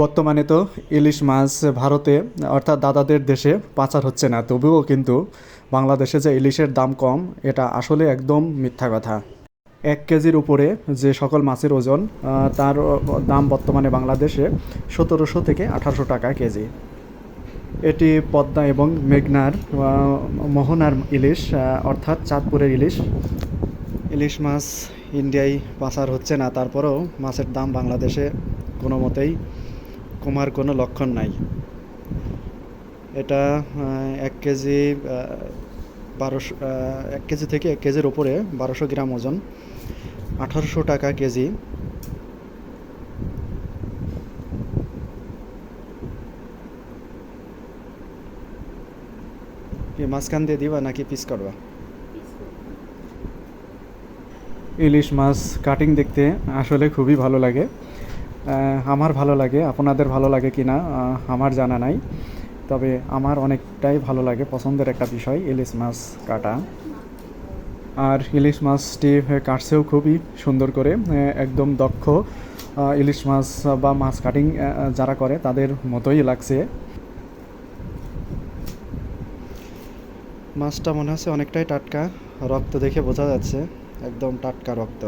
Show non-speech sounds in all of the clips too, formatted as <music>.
বর্তমানে তো ইলিশ মাছ ভারতে, অর্থাৎ দাদাদের দেশে পাচার হচ্ছে না। তবুও কিন্তু বাংলাদেশে যে ইলিশের দাম কম, এটা আসলে একদম মিথ্যা কথা। এক কেজির উপরে যে সকল মাছের ওজন তার দাম বর্তমানে বাংলাদেশে সতেরোশো থেকে আঠারোশো টাকা কেজি। এটি পদ্মা এবং মেঘনার মোহনার ইলিশ অর্থাৎ চাঁদপুরের ইলিশ। ইলিশ মাছ ইন্ডিয়ায় পাচার হচ্ছে না, তারপরেও মাছের দাম বাংলাদেশে কোনো মতেই কমার কোনো লক্ষণ নাই। এটা এক কেজি বারোশো এক কেজি থেকে এক কেজির ওপরে বারোশো গ্রাম ওজন, আঠারোশো টাকা কেজি। মাঝখান দিয়ে দিবা নাকি পিস করবা? ইলিশ মাছ কাটিং দেখতে আসলে খুবই ভালো লাগে। আমার ভালো লাগে, আপনাদের ভালো লাগে কি না আমার জানা নাই। তবে আমার অনেকটাই ভালো লাগে পছন্দের একটা বিষয়, ইলিশ মাছ কাটা। আর ইলিশ মাছটি কাটছেও খুবই সুন্দর করে একদম দক্ষ ইলিশ মাছ বা মাছ কাটিং যারা করে তাদের মতোই লাগছে। মাছটা মনে হচ্ছে অনেকটাই টাটকা, রক্ত দেখে বোঝা যাচ্ছে, একদম টাটকা রক্ত।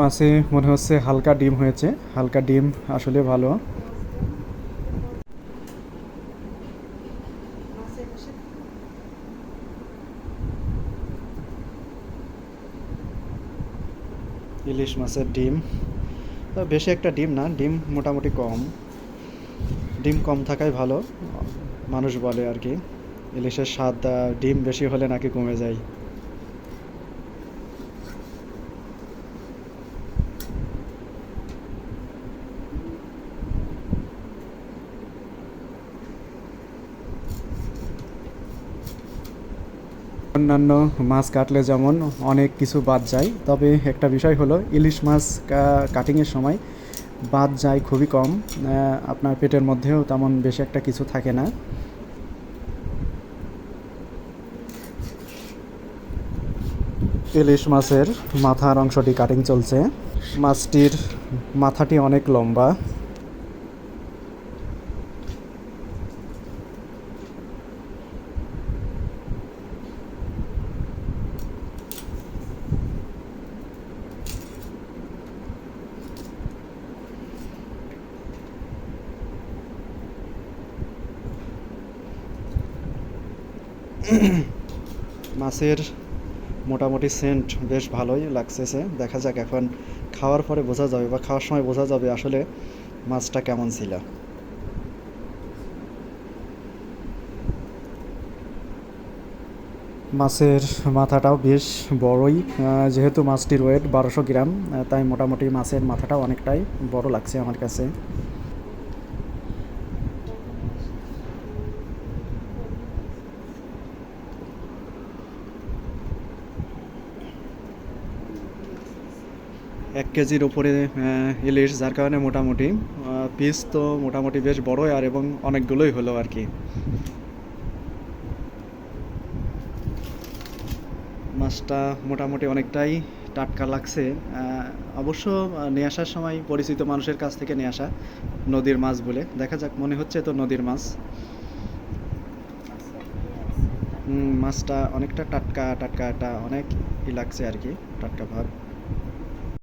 মাছে মনে হচ্ছে হালকা ডিম হয়েছে। হালকা ডিম আসলে ভালো। ইলিশ মাছের ডিম। বেশি একটা ডিম না, ডিম মোটামুটি কম। ডিম কম থাকাই ভালো, মানুষ বলে আর কি। ইলিশের স্বাদ ডিম বেশি হলে নাকি কমে যায়। অন্যান্য মাছ কাটলে যেমন অনেক কিছু বাদ যায়, তবে একটা বিষয় হলো ইলিশ মাছ কাটিংয়ের সময় বাদ যায় খুবই কম আপনার পেটের মধ্যেও তেমন বেশি একটা কিছু থাকে না। ইলিশ মাছের মাথার অংশটি কাটিং চলছে। মাছটির মাথাটি অনেক লম্বা। <clears throat> মাছের মোটামুটি সেন্ট বেশ ভালোই লাগতেছে। দেখা যাক এখন খাওয়ার পরে বোঝা যাবে বা খাওয়ার সময় বোঝা যাবে আসলে মাছটা কেমন ছিল। মাছের মাথাটাও বেশ বড়ই যেহেতু মাছটির ওয়েট বারোশো গ্রাম তাই মোটামুটি মাছের মাথাটাও অনেকটাই বড় লাগছে আমার কাছে। এক কেজির উপরে ইলিশ, যার কারণে মোটামুটি পিস তো মোটামুটি বেশ বড়ই আর এবং অনেকগুলোই হলো আর কি। মাছটা মোটামুটি অনেকটাই টাটকা লাগছে অবশ্য নিয়ে আসার সময় পরিচিত মানুষের কাছ থেকে নিয়ে আসা নদীর মাছ বলে। দেখা যাক, মনে হচ্ছে তো নদীর মাছ। মাছটা অনেকটা টাটকা টাটকা একটা অনেক ই লাগছে আর কি, টাটকা ভাব।